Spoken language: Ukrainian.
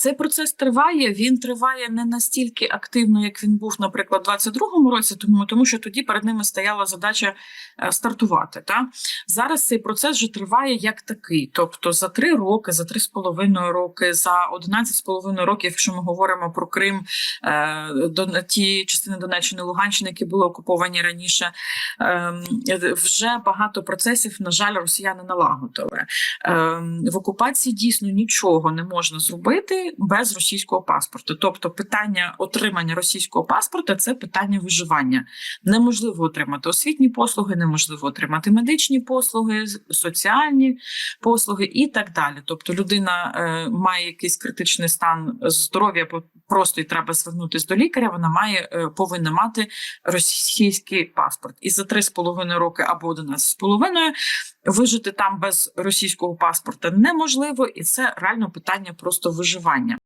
Цей процес триває. Він триває не настільки активно, як він був, наприклад, у 22-му році, тому, тому що тоді перед ними стояла задача е, стартувати. Та зараз цей процес вже триває як такий. Тобто за три роки, за три з половиною роки, за 11 з половиною років, якщо ми говоримо про Крим, е, до ті частини Донеччини, Луганщини, які були окуповані раніше, е, вже багато процесів, на жаль, росіяни налагодили. Е, в окупації дійсно нічого не можна зробити без російського паспорту. Тобто, питання отримання російського паспорта це питання виживання. Неможливо отримати освітні послуги, неможливо отримати медичні послуги, соціальні послуги і так далі. Тобто, людина е, має якийсь критичний стан здоров'я, просто й треба звернутися до лікаря. Вона має е, повинна мати російський паспорт. І за 3,5 роки або 11,5 вижити там без російського паспорта неможливо, і це реально питання просто виживання. España.